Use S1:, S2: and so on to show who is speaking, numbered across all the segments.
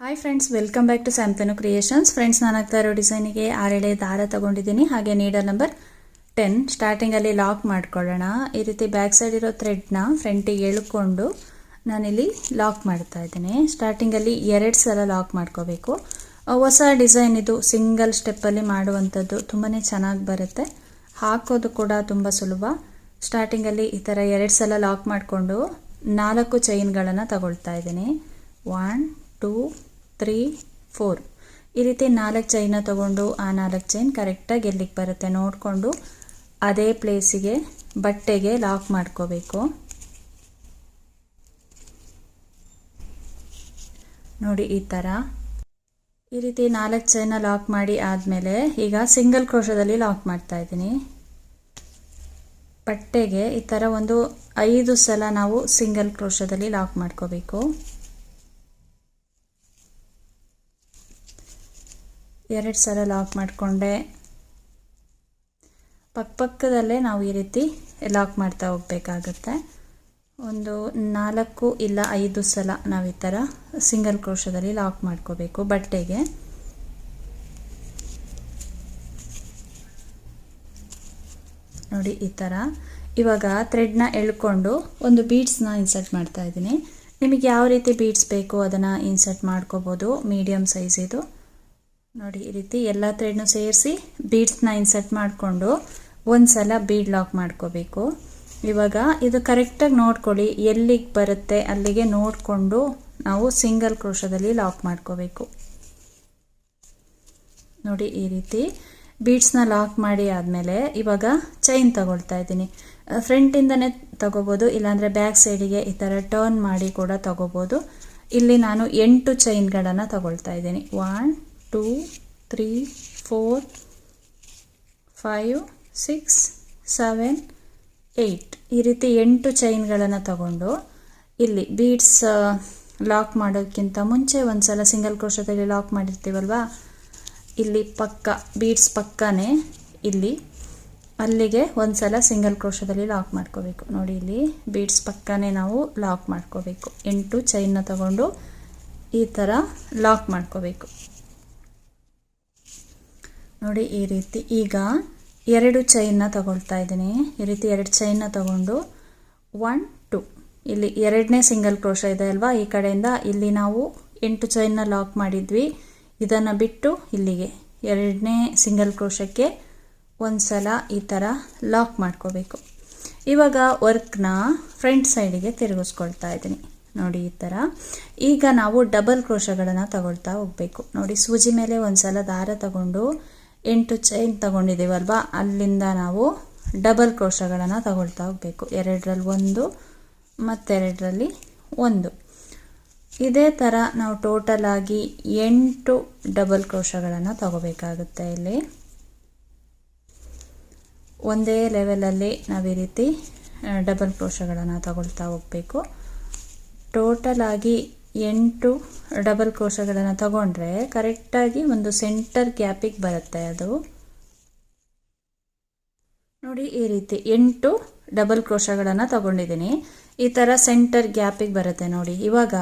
S1: Hi friends welcome back to Samtanu creations friends ನಾನು ಆಗ್ತಾ ಇರೋ ಡಿಸೈನಿಗೆ ಆರೆಳೆ ದಾರ ತಗೊಂಡಿದ್ದೀನಿ. ಹಾಗೆ ನೀಡಲ್ ನಂಬರ್ ಟೆನ್ ಸ್ಟಾರ್ಟಿಂಗಲ್ಲಿ ಲಾಕ್ ಮಾಡ್ಕೊಳ್ಳೋಣ. ಈ ರೀತಿ ಬ್ಯಾಕ್ ಸೈಡ್ ಇರೋ ಥ್ರೆಡ್ನ ಫ್ರಂಟಿಗೆ ಎಳ್ಕೊಂಡು ನಾನಿಲ್ಲಿ ಲಾಕ್ ಮಾಡ್ತಾ ಇದ್ದೀನಿ. ಸ್ಟಾರ್ಟಿಂಗಲ್ಲಿ ಎರಡು ಸಲ ಲಾಕ್ ಮಾಡ್ಕೋಬೇಕು. ಹೊಸ ಡಿಸೈನ್ ಇದು ಸಿಂಗಲ್ ಸ್ಟೆಪ್ಪಲ್ಲಿ ಮಾಡುವಂಥದ್ದು ತುಂಬಾ ಚೆನ್ನಾಗಿ ಬರುತ್ತೆ. ಹಾಕೋದು ಕೂಡ ತುಂಬ ಸುಲಭ. ಸ್ಟಾರ್ಟಿಂಗಲ್ಲಿ ಈ ಥರ ಎರಡು ಸಲ ಲಾಕ್ ಮಾಡಿಕೊಂಡು ನಾಲ್ಕು ಚೈನ್ಗಳನ್ನು ತಗೊಳ್ತಾ ಇದ್ದೀನಿ. ಒನ್ ಟೂ ತ್ರೀ ಫೋರ್ ಈ ರೀತಿ ನಾಲ್ಕು ಚೈನ ತಗೊಂಡು ಆ ನಾಲ್ಕು ಚೈನ್ ಕರೆಕ್ಟಾಗಿ ಎಲ್ಲಿಗೆ ಬರುತ್ತೆ ನೋಡಿಕೊಂಡು ಅದೇ ಪ್ಲೇಸಿಗೆ ಬಟ್ಟೆಗೆ ಲಾಕ್ ಮಾಡ್ಕೋಬೇಕು. ನೋಡಿ ಈ ಥರ ಈ ರೀತಿ ನಾಲ್ಕು ಚೈನ ಲಾಕ್ ಮಾಡಿ ಆದಮೇಲೆ ಈಗ ಸಿಂಗಲ್ ಕ್ರೋಶದಲ್ಲಿ ಲಾಕ್ ಮಾಡ್ತಾ ಇದ್ದೀನಿ. ಬಟ್ಟೆಗೆ ಈ ಥರ ಒಂದು ಐದು ಸಲ ನಾವು ಸಿಂಗಲ್ ಕ್ರೋಶದಲ್ಲಿ ಲಾಕ್ ಮಾಡ್ಕೋಬೇಕು. ಎರಡು ಸಲ ಲಾಕ್ ಮಾಡಿಕೊಂಡೆ. ಪಕ್ಕಪಕ್ಕದಲ್ಲೇ ನಾವು ಈ ರೀತಿ ಲಾಕ್ ಮಾಡ್ತಾ ಹೋಗ್ಬೇಕಾಗತ್ತೆ. ಒಂದು ನಾಲ್ಕು ಇಲ್ಲ ಐದು ಸಲ ನಾವು ಈ ಥರ ಸಿಂಗಲ್ ಕ್ರೋಶದಲ್ಲಿ ಲಾಕ್ ಮಾಡ್ಕೋಬೇಕು ಬಟ್ಟೆಗೆ. ನೋಡಿ ಈ ಥರ ಇವಾಗ ಥ್ರೆಡ್ನ ಎಳ್ಕೊಂಡು ಒಂದು ಬೀಡ್ಸ್ನ ಇನ್ಸರ್ಟ್ ಮಾಡ್ತಾ ಇದ್ದೀನಿ. ನಿಮಗೆ ಯಾವ ರೀತಿ ಬೀಡ್ಸ್ ಬೇಕು ಅದನ್ನು ಇನ್ಸರ್ಟ್ ಮಾಡ್ಕೋಬೋದು ಮೀಡಿಯಮ್ ಸೈಜ್ ಇದು. ನೋಡಿ, ಈ ರೀತಿ ಎಲ್ಲ ಥ್ರೆಡ್ನು ಸೇರಿಸಿ ಬೀಡ್ಸ್ನ ಇನ್ಸರ್ಟ್ ಮಾಡಿಕೊಂಡು ಒಂದು ಸಲ ಬೀಡ್ ಲಾಕ್ ಮಾಡ್ಕೋಬೇಕು. ಇವಾಗ ಇದು ಕರೆಕ್ಟಾಗಿ ನೋಡ್ಕೊಳ್ಳಿ, ಎಲ್ಲಿಗೆ ಬರುತ್ತೆ, ಅಲ್ಲಿಗೆ ನೋಡಿಕೊಂಡು ನಾವು ಸಿಂಗಲ್ ಕ್ರೋಶದಲ್ಲಿ ಲಾಕ್ ಮಾಡ್ಕೋಬೇಕು. ನೋಡಿ, ಈ ರೀತಿ ಬೀಡ್ಸ್ನ ಲಾಕ್ ಮಾಡಿ ಆದಮೇಲೆ ಇವಾಗ ಚೈನ್ ತಗೊಳ್ತಾ ಇದ್ದೀನಿ. ಫ್ರಂಟಿಂದನೇ ತಗೋಬೋದು, ಇಲ್ಲಾಂದರೆ ಬ್ಯಾಕ್ ಸೈಡಿಗೆ ಈ ಥರ ಟರ್ನ್ ಮಾಡಿ ಕೂಡ ತಗೋಬೋದು. ಇಲ್ಲಿ ನಾನು ಎಂಟು ಚೈನ್ಗಳನ್ನು ತಗೊಳ್ತಾ ಇದ್ದೀನಿ. One two, three, four, five, six, seven, eight. ಈ ರೀತಿ ಎಂಟು ಚೈನ್ಗಳನ್ನು ತಗೊಂಡು ಇಲ್ಲಿ ಬೀಡ್ಸ್ ಲಾಕ್ ಮಾಡೋಕ್ಕಿಂತ ಮುಂಚೆ ಒಂದು ಸಲ ಸಿಂಗಲ್ ಕ್ರೋಶದಲ್ಲಿ ಲಾಕ್ ಮಾಡಿರ್ತೀವಲ್ವಾ? ಇಲ್ಲಿ ಪಕ್ಕ, ಬೀಡ್ಸ್ ಪಕ್ಕನೇ ಇಲ್ಲಿ ಅಲ್ಲಿಗೆ ಒಂದು ಸಲ ಸಿಂಗಲ್ ಕ್ರೋಶದಲ್ಲಿ ಲಾಕ್ ಮಾಡ್ಕೋಬೇಕು. ನೋಡಿ ಇಲ್ಲಿ ಬೀಡ್ಸ್ ಪಕ್ಕನೇ ನಾವು ಲಾಕ್ ಮಾಡ್ಕೋಬೇಕು. ಎಂಟು ಚೈನ್ನ ತಗೊಂಡು ಈ ಥರ ಲಾಕ್ ಮಾಡ್ಕೋಬೇಕು. ನೋಡಿ ಈ ರೀತಿ. ಈಗ ಎರಡು ಚೈನ್ನ ತಗೊಳ್ತಾ ಇದ್ದೀನಿ. ಈ ರೀತಿ ಎರಡು ಚೈನ್ನ ತಗೊಂಡು ಒನ್ ಟು ಇಲ್ಲಿ ಎರಡನೇ ಸಿಂಗಲ್ ಕ್ರೋಶ ಇದೆ ಅಲ್ವಾ? ಈ ಕಡೆಯಿಂದ ಇಲ್ಲಿ ನಾವು ಎಂಟು ಚೈನ್ನ ಲಾಕ್ ಮಾಡಿದ್ವಿ. ಇದನ್ನು ಬಿಟ್ಟು ಇಲ್ಲಿಗೆ ಎರಡನೇ ಸಿಂಗಲ್ ಕ್ರೋಶಕ್ಕೆ ಒಂದು ಸಲ ಈ ಥರ ಲಾಕ್ ಮಾಡ್ಕೋಬೇಕು. ಇವಾಗ ವರ್ಕ್ನ ಫ್ರಂಟ್ ಸೈಡಿಗೆ ತಿರುಗಿಸ್ಕೊಳ್ತಾ ಇದ್ದೀನಿ. ನೋಡಿ ಈ ಥರ ಈಗ ನಾವು ಡಬಲ್ ಕ್ರೋಶಗಳನ್ನು ತಗೊಳ್ತಾ ಹೋಗಬೇಕು. ನೋಡಿ ಸೂಜಿ ಮೇಲೆ ಒಂದು ಸಲ ದಾರ ತಗೊಂಡು ಎಂಟು ಚೈನ್ ತಗೊಂಡಿದ್ದೀವಲ್ವಾ? ಅಲ್ಲಿಂದ ನಾವು ಡಬಲ್ ಕ್ರೋಶಗಳನ್ನು ತಗೊಳ್ತಾ ಹೋಗಬೇಕು. ಎರಡರಲ್ಲಿ ಒಂದು, ಮತ್ತೆರಡರಲ್ಲಿ ಒಂದು. ಇದೇ ಥರ ನಾವು ಟೋಟಲ್ ಆಗಿ ಎಂಟು ಡಬಲ್ ಕ್ರೋಶಗಳನ್ನು ತಗೋಬೇಕಾಗುತ್ತೆ ಇಲ್ಲಿ. ಒಂದೇ ಲೆವೆಲಲ್ಲಿ ನಾವು ಈ ರೀತಿ ಡಬಲ್ ಕ್ರೋಶಗಳನ್ನು ತಗೊಳ್ತಾ ಹೋಗಬೇಕು. ಟೋಟಲ್ ಆಗಿ ಎಂಟು ಡಬಲ್ ಕ್ರೋಶಗಳನ್ನು ತಗೊಂಡ್ರೆ ಕರೆಕ್ಟಾಗಿ ಒಂದು ಸೆಂಟರ್ ಗ್ಯಾಪಿಗೆ ಬರುತ್ತೆ ಅದು. ನೋಡಿ ಈ ರೀತಿ ಎಂಟು ಡಬಲ್ ಕ್ರೋಶಗಳನ್ನು ತಗೊಂಡಿದ್ದೀನಿ. ಈ ಥರ ಸೆಂಟರ್ ಗ್ಯಾಪಿಗೆ ಬರುತ್ತೆ ನೋಡಿ. ಇವಾಗ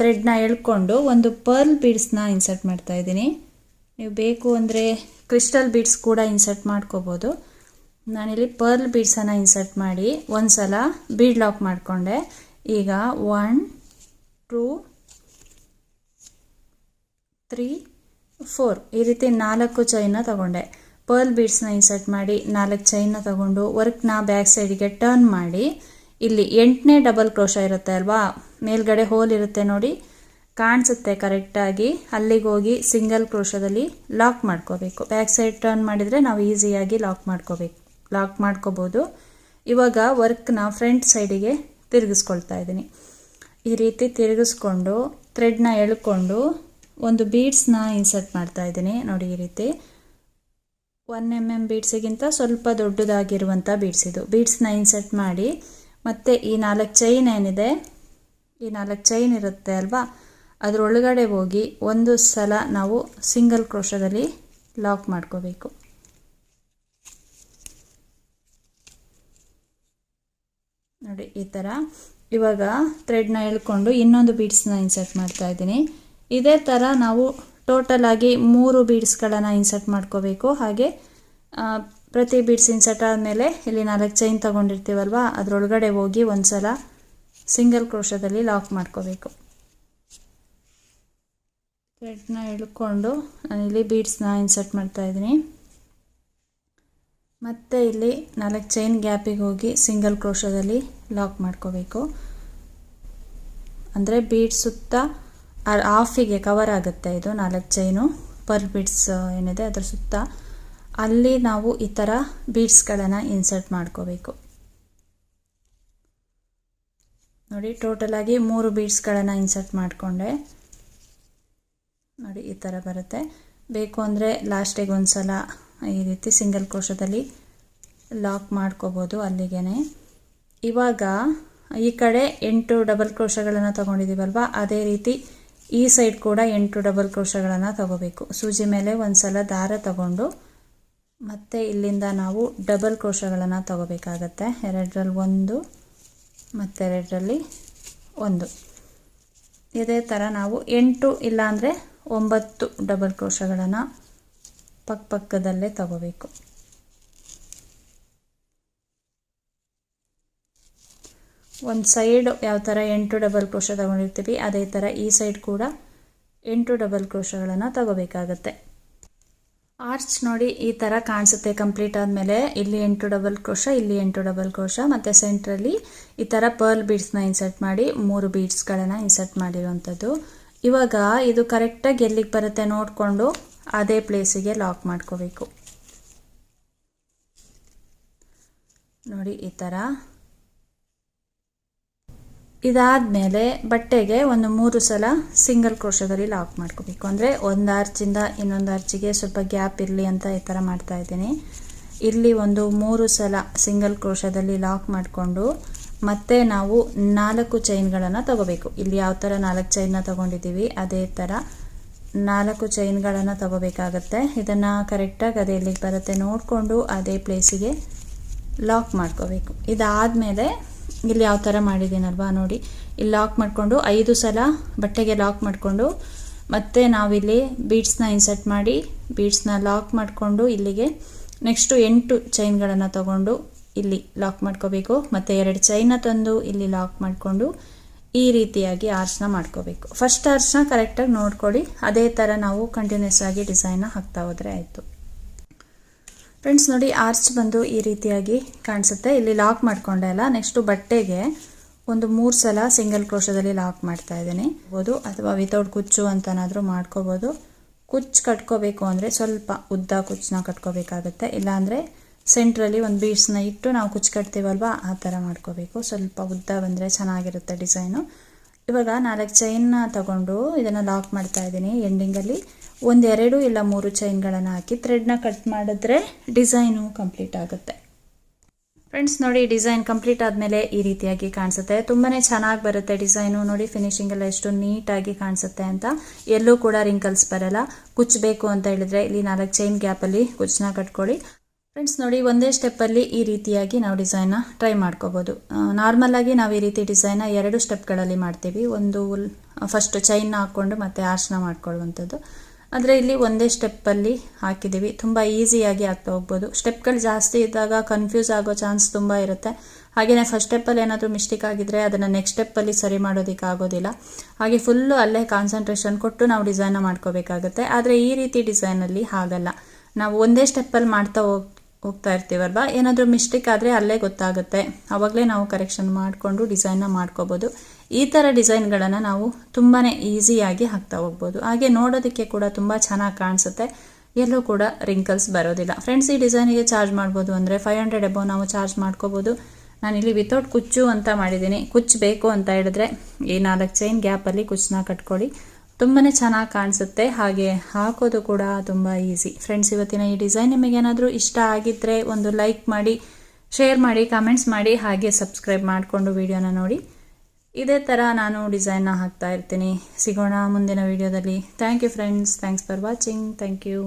S1: ಥ್ರೆಡ್ನ ಎಳ್ಕೊಂಡು ಒಂದು ಪರ್ಲ್ ಬೀಡ್ಸ್ನ ಇನ್ಸರ್ಟ್ ಮಾಡ್ತಾ ಇದ್ದೀನಿ. ನೀವು ಬೇಕು ಅಂದರೆ ಕ್ರಿಸ್ಟಲ್ ಬೀಡ್ಸ್ ಕೂಡ ಇನ್ಸರ್ಟ್ ಮಾಡ್ಕೋಬೋದು. ನಾನಿಲ್ಲಿ ಪರ್ಲ್ ಬೀಡ್ಸನ್ನು ಇನ್ಸರ್ಟ್ ಮಾಡಿ ಒಂದು ಸಲ ಬೀಡ್ ಲಾಕ್ ಮಾಡಿಕೊಂಡೆ. ಈಗ ಒನ್ ಟೂ ತ್ರೀ ಫೋರ್ ಈ ರೀತಿ ನಾಲ್ಕು ಚೈನ ತಗೊಂಡೆ. ಪರ್ಲ್ ಬೀಡ್ಸ್ನ ಇನ್ಸರ್ಟ್ ಮಾಡಿ ನಾಲ್ಕು ಚೈನ್ನ ತಗೊಂಡು ವರ್ಕ್ನ ಬ್ಯಾಕ್ ಸೈಡಿಗೆ ಟರ್ನ್ ಮಾಡಿ. ಇಲ್ಲಿ ಎಂಟನೇ ಡಬಲ್ ಕ್ರೋಶ ಇರುತ್ತೆ ಅಲ್ವಾ? ಮೇಲ್ಗಡೆ ಹೋಲ್ ಇರುತ್ತೆ ನೋಡಿ. ಕಾಣಿಸುತ್ತೆ ಕರೆಕ್ಟಾಗಿ ಅಲ್ಲಿಗೆ ಹೋಗಿ ಸಿಂಗಲ್ ಕ್ರೋಶದಲ್ಲಿ ಲಾಕ್ ಮಾಡ್ಕೋಬೇಕು. ಬ್ಯಾಕ್ ಸೈಡ್ ಟರ್ನ್ ಮಾಡಿದರೆ ನಾವು ಈಸಿಯಾಗಿ ಲಾಕ್ ಮಾಡ್ಕೋಬೇಕು. ಲಾಕ್ ಮಾಡ್ಕೋಬೋದು. ಇವಾಗ ವರ್ಕ್ನ ಫ್ರಂಟ್ ಸೈಡಿಗೆ ತಿರುಗಿಸ್ಕೊಳ್ತಾ ಇದ್ದೀನಿ. ಈ ರೀತಿ ತಿರುಗಿಸ್ಕೊಂಡು ಥ್ರೆಡ್ನ ಎಳ್ಕೊಂಡು ಒಂದು ಬೀಡ್ಸ್ನ ಇನ್ಸರ್ಟ್ ಮಾಡ್ತಾ ಇದ್ದೀನಿ. ನೋಡಿ ಈ ರೀತಿ. ಒನ್ ಎಂ ಎಂ ಬೀಡ್ಸಿಗಿಂತ ಸ್ವಲ್ಪ ದೊಡ್ಡದಾಗಿರುವಂಥ ಬೀಡ್ಸ್ ಇದು. ಬೀಡ್ಸ್ನ ಇನ್ಸರ್ಟ್ ಮಾಡಿ, ಮತ್ತು ಈ ನಾಲ್ಕು ಚೈನ್ ಏನಿದೆ, ಈ ನಾಲ್ಕು ಚೈನ್ ಇರುತ್ತೆ ಅಲ್ವಾ? ಅದರೊಳಗಡೆ ಹೋಗಿ ಒಂದು ಸಲ ನಾವು ಸಿಂಗಲ್ ಕ್ರೋಶದಲ್ಲಿ ಲಾಕ್ ಮಾಡ್ಕೋಬೇಕು. ನೋಡಿ ಈ ಥರ ಇವಾಗ ಥ್ರೆಡ್ನ ಎಳ್ಕೊಂಡು ಇನ್ನೊಂದು ಬೀಡ್ಸ್ನ ಇನ್ಸರ್ಟ್ ಮಾಡ್ತಾ ಇದ್ದೀನಿ. ಇದೇ ಥರ ನಾವು ಟೋಟಲ್ ಆಗಿ ಮೂರು ಬೀಡ್ಸ್ಗಳನ್ನು ಇನ್ಸರ್ಟ್ ಮಾಡ್ಕೋಬೇಕು. ಹಾಗೆ ಪ್ರತಿ ಬೀಡ್ಸ್ ಇನ್ಸರ್ಟ್ ಆದಮೇಲೆ ಇಲ್ಲಿ ನಾಲ್ಕು ಚೈನ್ ತೊಗೊಂಡಿರ್ತೀವಲ್ವ, ಅದರೊಳಗಡೆ ಹೋಗಿ ಒಂದು ಸಲ ಸಿಂಗಲ್ ಕ್ರೋಶದಲ್ಲಿ ಲಾಕ್ ಮಾಡ್ಕೋಬೇಕು. ಥ್ರೆಡ್ನ ಎಳ್ಕೊಂಡು ನಾನಿಲ್ಲಿ ಬೀಡ್ಸ್ನ ಇನ್ಸರ್ಟ್ ಮಾಡ್ತಾ ಇದ್ದೀನಿ. ಮತ್ತೆ ಇಲ್ಲಿ ನಾಲ್ಕು ಚೈನ್ ಗ್ಯಾಪಿಗೆ ಹೋಗಿ ಸಿಂಗಲ್ ಕ್ರೋಶದಲ್ಲಿ ಲಾಕ್ ಮಾಡ್ಕೋಬೇಕು. ಅಂದರೆ ಬೀಡ್ ಸುತ್ತ ಆಫಿಗೆ ಕವರ್ ಆಗುತ್ತೆ ಇದು ನಾಲ್ಕು ಚೈನು ಪರ್ ಬೀಡ್ಸ್ ಏನಿದೆ ಅದರ ಸುತ್ತ. ಅಲ್ಲಿ ನಾವು ಈ ಥರ ಬೀಡ್ಸ್ಗಳನ್ನು ಇನ್ಸರ್ಟ್ ಮಾಡ್ಕೋಬೇಕು. ನೋಡಿ ಟೋಟಲ್ ಆಗಿ ಮೂರು ಬೀಡ್ಸ್ಗಳನ್ನು ಇನ್ಸರ್ಟ್ ಮಾಡಿಕೊಂಡೆ. ನೋಡಿ, ಈ ಥರ ಬರುತ್ತೆ. ಬೇಕು ಅಂದರೆ ಲಾಸ್ಟಿಗೆ ಒಂದು ಸಲ ಈ ರೀತಿ ಸಿಂಗಲ್ ಕೋಶದಲ್ಲಿ ಲಾಕ್ ಮಾಡ್ಕೋಬೋದು ಅಲ್ಲಿಗೆ ಇವಾಗ ಈ ಕಡೆ ಎಂಟು ಡಬಲ್ ಕ್ರೋಶಗಳನ್ನು ತೊಗೊಂಡಿದ್ದೀವಲ್ವ ಅದೇ ರೀತಿ ಈ ಸೈಡ್ ಕೂಡ ಎಂಟು ಡಬಲ್ ಕ್ರೋಶಗಳನ್ನು ತಗೋಬೇಕು. ಸೂಜಿ ಮೇಲೆ ಒಂದು ಸಲ ದಾರ ತಗೊಂಡು ಮತ್ತೆ ಇಲ್ಲಿಂದ ನಾವು ಡಬಲ್ ಕ್ರೋಶಗಳನ್ನು ತಗೋಬೇಕಾಗತ್ತೆ. ಎರಡರಲ್ಲಿ ಒಂದು ಮತ್ತೆರಡರಲ್ಲಿ ಒಂದು. ಇದೇ ಥರ ನಾವು ಎಂಟು ಇಲ್ಲಾಂದರೆ ಒಂಬತ್ತು ಡಬಲ್ ಕ್ರೋಶಗಳನ್ನು ಪಕ್ಕ ಪಕ್ಕದಲ್ಲೇ ತಗೋಬೇಕು. ಒಂದು ಸೈಡ್ ಯಾವ ಥರ ಎಂಟು ಡಬಲ್ ಕ್ರೋಶ ತಗೊಂಡಿರ್ತೀವಿ, ಅದೇ ಥರ ಈ ಸೈಡ್ ಕೂಡ ಎಂಟು ಡಬಲ್ ಕ್ರೋಶಗಳನ್ನು ತಗೋಬೇಕಾಗತ್ತೆ. ಆರ್ಚ್ ನೋಡಿ ಈ ಥರ ಕಾಣಿಸುತ್ತೆ ಕಂಪ್ಲೀಟ್ ಆದಮೇಲೆ. ಇಲ್ಲಿ ಎಂಟು ಡಬಲ್ ಕ್ರೋಶ, ಇಲ್ಲಿ ಎಂಟು ಡಬಲ್ ಕ್ರೋಶ, ಮತ್ತು ಸೆಂಟ್ರಲ್ಲಿ ಈ ಥರ ಪರ್ಲ್ ಬೀಡ್ಸ್ನ ಇನ್ಸರ್ಟ್ ಮಾಡಿ, ಮೂರು ಬೀಡ್ಸ್ಗಳನ್ನು ಇನ್ಸರ್ಟ್ ಮಾಡಿರುವಂಥದ್ದು. ಇವಾಗ ಇದು ಕರೆಕ್ಟಾಗಿ ಎಲ್ಲಿಗೆ ಬರುತ್ತೆ ನೋಡಿಕೊಂಡು ಅದೇ ಪ್ಲೇಸಿಗೆ ಲಾಕ್ ಮಾಡ್ಕೋಬೇಕು. ನೋಡಿ, ಈ ಥರ ಇದಾದಮೇಲೆ ಬಟ್ಟೆಗೆ ಒಂದು ಮೂರು ಸಲ ಸಿಂಗಲ್ ಕ್ರೋಶದಲ್ಲಿ ಲಾಕ್ ಮಾಡ್ಕೋಬೇಕು. ಅಂದರೆ ಒಂದು ಆರ್ಚಿಂದ ಇನ್ನೊಂದು ಆರ್ಚಿಗೆ ಸ್ವಲ್ಪ ಗ್ಯಾಪ್ ಇರಲಿ ಅಂತ ಈ ಥರ ಮಾಡ್ತಾ ಇದ್ದೀನಿ. ಇಲ್ಲಿ ಒಂದು ಮೂರು ಸಲ ಸಿಂಗಲ್ ಕ್ರೋಶದಲ್ಲಿ ಲಾಕ್ ಮಾಡಿಕೊಂಡು ಮತ್ತೆ ನಾವು ನಾಲ್ಕು ಚೈನ್ಗಳನ್ನು ತಗೋಬೇಕು. ಇಲ್ಲಿ ಯಾವ ಥರ ನಾಲ್ಕು ಚೈನ್ನ ತಗೊಂಡಿದ್ದೀವಿ, ಅದೇ ಥರ ನಾಲ್ಕು ಚೈನ್ಗಳನ್ನು ತಗೋಬೇಕಾಗತ್ತೆ. ಇದನ್ನು ಕರೆಕ್ಟಾಗಿ ಅದೇ ಎಲ್ಲಿಗೆ ಬರುತ್ತೆ. ನೋಡಿಕೊಂಡು ಅದೇ ಪ್ಲೇಸಿಗೆ ಲಾಕ್ ಮಾಡ್ಕೋಬೇಕು. ಇದಾದಮೇಲೆ ಇಲ್ಲಿ ಯಾವ ಥರ ಮಾಡಿದ್ದೀನಲ್ವಾ ನೋಡಿ. ಇಲ್ಲಿ ಲಾಕ್ ಮಾಡಿಕೊಂಡು ಐದು ಸಲ ಬಟ್ಟೆಗೆ ಲಾಕ್ ಮಾಡಿಕೊಂಡು ಮತ್ತೆ ನಾವಿಲ್ಲಿ ಬೀಡ್ಸ್ನ ಇನ್ಸರ್ಟ್ ಮಾಡಿ ಬೀಡ್ಸ್ನ ಲಾಕ್ ಮಾಡಿಕೊಂಡು ಇಲ್ಲಿಗೆ ನೆಕ್ಸ್ಟು ಎಂಟು ಚೈನ್ಗಳನ್ನು ತಗೊಂಡು ಇಲ್ಲಿ ಲಾಕ್ ಮಾಡ್ಕೋಬೇಕು. ಮತ್ತು ಎರಡು ಚೈನ ತಂದು ಇಲ್ಲಿ ಲಾಕ್ ಮಾಡಿಕೊಂಡು ಈ ರೀತಿಯಾಗಿ ಆರ್ಚ್ನ ಮಾಡ್ಕೋಬೇಕು. ಫಸ್ಟ್ ಆರ್ಚ್ನ ಕರೆಕ್ಟಾಗಿ ನೋಡ್ಕೊಳ್ಳಿ. ಅದೇ ಥರ ನಾವು ಕಂಟಿನ್ಯೂಸ್ ಆಗಿ ಡಿಸೈನ್ನ ಹಾಕ್ತಾ ಹೋದರೆ ಆಯಿತು. ಫ್ರೆಂಡ್ಸ್ ನೋಡಿ, ಆರ್ಚ್ ಬಂದು ಈ ರೀತಿಯಾಗಿ ಕಾಣಿಸುತ್ತೆ. ಇಲ್ಲಿ ಲಾಕ್ ಮಾಡ್ಕೊಂಡೆ ಅಲ್ಲ ನೆಕ್ಸ್ಟು ಬಟ್ಟೆಗೆ ಒಂದು ಮೂರು ಸಲ ಸಿಂಗಲ್ ಕ್ರೋಶದಲ್ಲಿ ಲಾಕ್ ಮಾಡ್ತಾ ಇದ್ದೀನಿ. ಬೋದು ಅಥವಾ ವಿತೌಟ್ ಕುಚ್ಚು ಅಂತನಾದರೂ ಮಾಡ್ಕೋಬೋದು. ಕುಚ್ಚು ಕಟ್ಕೋಬೇಕು ಅಂದರೆ ಸ್ವಲ್ಪ ಉದ್ದ ಕುಚ್ಚನ್ನ ಕಟ್ಕೋಬೇಕಾಗುತ್ತೆ. ಇಲ್ಲಾಂದರೆ ಸೆಂಟ್ರಲ್ಲಿ ಒಂದು ಬೀಡ್ಸ್ನ ಇಟ್ಟು ನಾವು ಕುಚ್ಚು ಕಟ್ತೀವಲ್ವ ಆ ಥರ ಮಾಡ್ಕೋಬೇಕು. ಸ್ವಲ್ಪ ಉದ್ದ ಬಂದರೆ ಚೆನ್ನಾಗಿರುತ್ತೆ ಡಿಸೈನು ಇವಾಗ ನಾಲ್ಕು ಚೈನ್ನ ತಗೊಂಡು ಇದನ್ನು ಲಾಕ್ ಮಾಡ್ತಾ ಇದ್ದೀನಿ. ಎಂಡಿಂಗಲ್ಲಿ ಒಂದೆರಡು ಇಲ್ಲ ಮೂರು ಚೈನ್ಗಳನ್ನು ಹಾಕಿ ಥ್ರೆಡ್ನ ಕಟ್ ಮಾಡಿದ್ರೆ ಡಿಸೈನು ಕಂಪ್ಲೀಟ್ ಆಗುತ್ತೆ. ಫ್ರೆಂಡ್ಸ್ ನೋಡಿ ಡಿಸೈನ್ ಕಂಪ್ಲೀಟ್ ಆದಮೇಲೆ ಈ ರೀತಿಯಾಗಿ ಕಾಣಿಸುತ್ತೆ. ತುಂಬಾ ಚೆನ್ನಾಗಿ ಬರುತ್ತೆ ಡಿಸೈನು ನೋಡಿ ಫಿನಿಶಿಂಗ್ ಎಲ್ಲ ಎಷ್ಟು ನೀಟಾಗಿ ಕಾಣಿಸುತ್ತೆ ಅಂತ. ಎಲ್ಲೂ ಕೂಡ ರಿಂಕಲ್ಸ್ ಬರಲ್ಲ. ಕುಚ್ಚಬೇಕು ಅಂತ ಹೇಳಿದ್ರೆ ಇಲ್ಲಿ ನಾಲ್ಕು ಚೈನ್ ಗ್ಯಾಪಲ್ಲಿ ಕುಚ್ಚನ್ನ ಕಟ್ಕೊಳ್ಳಿ. ಫ್ರೆಂಡ್ಸ್ ನೋಡಿ, ಒಂದೇ ಸ್ಟೆಪ್ಪಲ್ಲಿ ಈ ರೀತಿಯಾಗಿ ನಾವು ಡಿಸೈನ್ನ ಟ್ರೈ ಮಾಡ್ಕೋಬೋದು. ನಾರ್ಮಲಾಗಿ ನಾವು ಈ ರೀತಿ ಡಿಸೈನ್ನ ಎರಡು ಸ್ಟೆಪ್ಗಳಲ್ಲಿ ಮಾಡ್ತೀವಿ. ಒಂದು ಫಸ್ಟ್ ಚೈನ್ನ ಹಾಕ್ಕೊಂಡು ಮತ್ತೆ ಆರ್ಶನ ಮಾಡ್ಕೊಳ್ಳುವಂಥದ್ದು. ಆದರೆ ಇಲ್ಲಿ ಒಂದೇ ಸ್ಟೆಪ್ಪಲ್ಲಿ ಹಾಕಿದ್ದೀವಿ. ತುಂಬ ಈಸಿಯಾಗಿ ಆಗ್ತಾ ಹೋಗ್ಬೋದು. ಸ್ಟೆಪ್ಗಳು ಜಾಸ್ತಿ ಇದ್ದಾಗ ಕನ್ಫ್ಯೂಸ್ ಆಗೋ ಚಾನ್ಸ್ ತುಂಬ ಇರುತ್ತೆ. ಹಾಗೆಯೇ ಫಸ್ಟ್ ಸ್ಟೆಪ್ಪಲ್ಲಿ ಏನಾದರೂ ಮಿಸ್ಟೇಕ್ ಆಗಿದ್ರೆ ಅದನ್ನು ನೆಕ್ಸ್ಟ್ ಸ್ಟೆಪ್ಪಲ್ಲಿ ಸರಿ ಮಾಡೋದಕ್ಕೆ ಆಗೋದಿಲ್ಲ. ಹಾಗೆ ಫುಲ್ಲು ಅಲ್ಲೇ ಕಾನ್ಸಂಟ್ರೇಷನ್ ಕೊಟ್ಟು ನಾವು ಡಿಸೈನ್ನ ಮಾಡ್ಕೋಬೇಕಾಗುತ್ತೆ. ಆದರೆ ಈ ರೀತಿ ಡಿಸೈನಲ್ಲಿ ಹಾಗಲ್ಲ. ನಾವು ಒಂದೇ ಸ್ಟೆಪ್ಪಲ್ಲಿ ಮಾಡ್ತಾ ಹೋಗ್ ಹೋಗ್ತಾ ಇರ್ತೀವಲ್ವ ಏನಾದರೂ ಮಿಸ್ಟೇಕ್ ಆದರೆ ಅಲ್ಲೇ ಗೊತ್ತಾಗುತ್ತೆ. ಆವಾಗಲೇ ನಾವು ಕರೆಕ್ಷನ್ ಮಾಡಿಕೊಂಡು ಡಿಸೈನ್ನ ಮಾಡ್ಕೋಬೋದು. ಈ ಥರ ಡಿಸೈನ್ಗಳನ್ನು ನಾವು ತುಂಬಾ ಈಸಿಯಾಗಿ ಹಾಕ್ತಾ ಹೋಗ್ಬೋದು. ಹಾಗೆ ನೋಡೋದಕ್ಕೆ ಕೂಡ ತುಂಬ ಚೆನ್ನಾಗಿ ಕಾಣಿಸುತ್ತೆ. ಎಲ್ಲೂ ಕೂಡ ರಿಂಕಲ್ಸ್ ಬರೋದಿಲ್ಲ. ಫ್ರೆಂಡ್ಸ್ ಈ ಡಿಸೈನಿಗೆ ಚಾರ್ಜ್ ಮಾಡ್ಬೋದು ಅಂದರೆ ಫೈವ್ ಹಂಡ್ರೆಡ್ ಎಬೋ ನಾವು ಚಾರ್ಜ್ ಮಾಡ್ಕೋಬೋದು. ನಾನಿಲ್ಲಿ ವಿತೌಟ್ ಕುಚ್ಚು ಅಂತ ಮಾಡಿದ್ದೀನಿ. ಕುಚ್ಚು ಬೇಕು ಅಂತ ಹೇಳಿದ್ರೆ ಈ ನಾಲ್ಕು ಚೈನ್ ಗ್ಯಾಪಲ್ಲಿ ಕುಚ್ಚನ್ನ ಕಟ್ಕೊಳ್ಳಿ. ತುಂಬಾ ಚೆನ್ನಾಗಿ ಕಾಣಿಸುತ್ತೆ. ಹಾಗೆ ಹಾಕೋದು ಕೂಡ ತುಂಬ ಈಸಿ ಫ್ರೆಂಡ್ಸ್ ಇವತ್ತಿನ ಈ ಡಿಸೈನ್ ನಿಮಗೇನಾದರೂ ಇಷ್ಟ ಆಗಿದ್ದರೆ ಒಂದು ಲೈಕ್ ಮಾಡಿ ಶೇರ್ ಮಾಡಿ ಕಮೆಂಟ್ಸ್ ಮಾಡಿ, ಹಾಗೆ ಸಬ್ಸ್ಕ್ರೈಬ್ ಮಾಡಿಕೊಂಡು ವಿಡಿಯೋನ ನೋಡಿ. ಇದೇ ಥರ ನಾನು ಡಿಸೈನ್ನ ಹಾಕ್ತಾ ಇರ್ತೀನಿ. ಸಿಗೋಣ ಮುಂದಿನ ವಿಡಿಯೋದಲ್ಲಿ thank you friends thanks for watching thank you